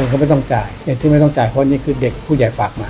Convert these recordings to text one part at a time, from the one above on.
คนก็ไม่ต้องจ่ายเด็กที่ไม่ต้องจ่ายเพราะนี่คือเด็กผู้ใหญ่ฝากมา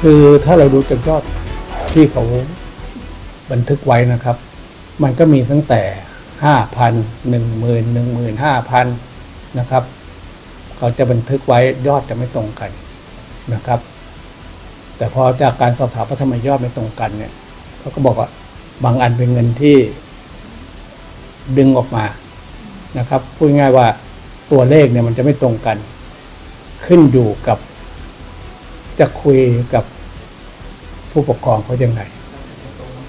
คือถ้าเราดูจากยอดที่เขาบันทึกไว้นะครับ มันก็มีตั้งแต่ห้าพันหนึ่งหมื่นหนึ่งหมื่นห้าพันนะครับ เขาจะบันทึกไว้ยอดจะไม่ตรงกันนะครับ แต่พอจากการสอบถามว่าทำไมยอดไม่ตรงกันเนี่ยเขาก็บอกว่าบางอันเป็นเงินที่ดึงออกมานะครับพูดง่ายว่าตัวเลขเนี่ยมันจะไม่ตรงกัน ขึ้นอยู่กับ จะคุยกับผู้ปกครองเขายังไง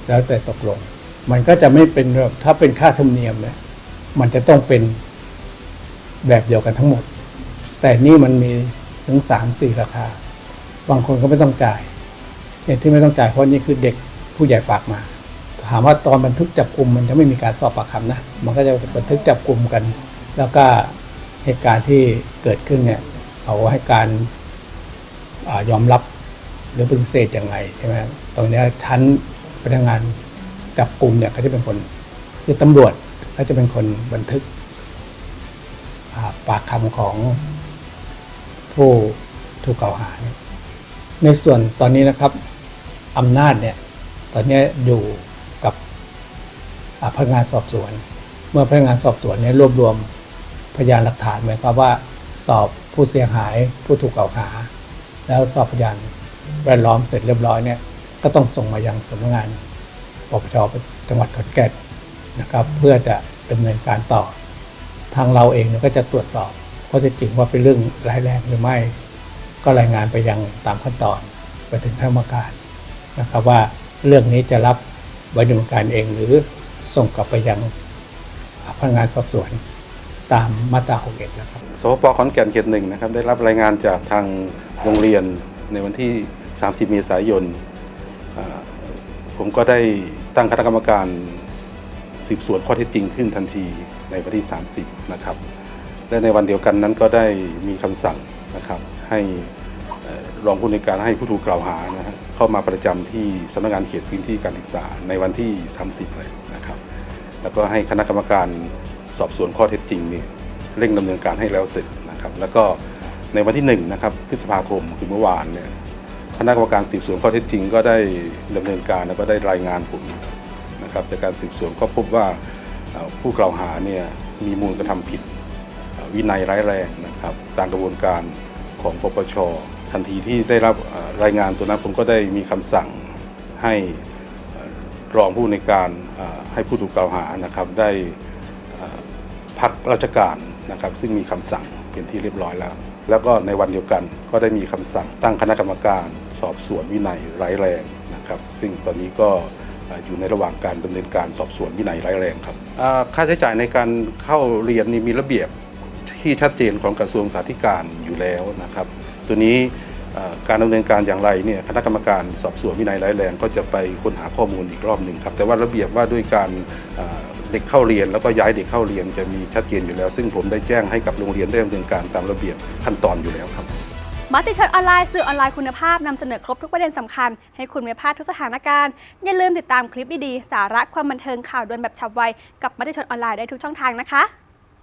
แล้วแต่ตกลง มันก็จะไม่เป็นแบบถ้าเป็นค่าธรรมเนียมเนี่ยมันจะต้องเป็นแบบเดียวกันทั้งหมด แต่นี่มันมีถึงสามสี่ราคา บางคนก็ไม่ต้องจ่ายเหตุที่ไม่ต้องจ่ายเพราะนี่คือเด็กผู้ใหญ่ฝากมา ถามว่าตอนบันทึกจับกลุ่มมันจะไม่มีการสอบปากคำนะ มันก็จะบันทึกจับกลุ่มกัน แล้วก็เหตุการณ์ที่เกิดขึ้นเนี่ยเขาให้การ อยอมรับหรือปฏิเสธยังไงใช่ไหมตรงนี้ชั้นพนักงานจับกลุ่มเนี่ยเขาจะเป็นคนคือตำรวจเขาจะเป็นคนบันทึกาปากคำของผู้ถูกกล่าวหา ในส่วนตอนนี้นะครับอำนาจเนี่ย ตอนนี้อยู่กับพนักงานสอบสวน เมื่อพนักงานสอบสวนเนี่ยรวบรวมพยานหลักฐานหมายความว่า สอบผู้เสียหายผู้ถูกกล่าวหา แล้วสอบพยานแวดล้อมเสร็จเรียบร้อยเนี่ยก็ต้องส่งมายังสำนักงานปปชจังหวัดขอนแก่นนะครับ เพื่อจะดำเนินการต่อ ทางเราเองเก็จะตรวจสอบข้อเท็จจริงว่าเป็นเรื่องร้ายแรงหรือไม่ ก็รายงานไปยังตามขั้นตอนไปถึงท่านกรรมการนะครับว่าเรื่องนี้จะรับไว้ดำเนินการเองหรือส่งกลับไปยังพนักงานสอบสวน ตามมาตรา61นะครับสพปขอนแก่นเขตหนึ่งนะครับได้รับรายงานจากทางโรงเรียนในวันที่ 30 เมษายนอ่าผมก็ได้ตั้งคณะกรรมการสืบสวนข้อเท็จจริงขึ้นทันทีในวันที่ 30 นะครับ และในวันเดียวกันนั้นก็ได้มีคำสั่งนะครับให้เอ่อรองผู้ในวยการให้ผู้ถูกกล่าวหานะฮะเข้ามาประจำที่สำนักงานเขตพื้นที่การศึกษาในวันที่ 30 เลยนะครับ แล้วก็ให้คณะกรรมการ สอบสวนข้อเท็จจริงนี่เร่งดำเนินการให้แล้วเสร็จนะครับแล้วก็ในวันที่1นะครับพฤษภาคมคือเมื่อวานเนี่ยคณะกรรมการสืบสวนข้อเท็จจริงก็ได้ดำเนินการแล้วก็ได้รายงานผมนะครับจากการสืบสวนก็พบว่าผู้กล่าวหาเนี่ยมีมูลกระทำผิดวินัยร้ายแรงนะครับตามกระบวนการของปปช ทันทีที่ได้รับรายงานตัวนั้นผมก็ได้มีคำสั่งให้รองผู้ในการให้ผู้ถูกกล่าวหานะครับได้ พักราชการนะครับซึ่งมีคำสั่งเป็นที่เรียบร้อยแล้ว แล้วก็ในวันเดียวกันก็ได้มีคำสั่งตั้งคณะกรรมการสอบสวนวินัยร้ายแรงนะครับ ซึ่งตอนนี้ก็อยู่ในระหว่างการดำเนินการสอบสวนวินัยร้ายแรงครับค่าใช้จ่ายในการเข้าเรียนนี่มีระเบียบที่ชัดเจนของกระทรวงสาธการ อยู่แล้วนะครับ ตัวนี้การดำเนินการอย่างไรเนี่ยคณะกรรมการสอบสวนวินัยร้ายแรง ก็จะไปค้นหาข้อมูลอีกรอบหนึ่งครับแต่ว่าระเบียบว่าด้วยการ เด็กเข้าเรียนแล้วก็ย้ายเด็กเข้าเรียนจะมีชัดเจนอยู่แล้ว ซึ่งผมได้แจ้งให้กับโรงเรียนได้ดำเนินการตามระเบียบขั้นตอนอยู่แล้วครับมติชนออนไลน์สื่อออนไลน์คุณภาพนำเสนอครบทุกประเด็นสำคัญ ให้คุณไม่พลาดทุกสถานการณ์ อย่าลืมติดตามคลิปดีๆ สาระความบันเทิงข่าวด่วนแบบฉับไว กับมติชนออนไลน์ได้ทุกช่องทางนะคะ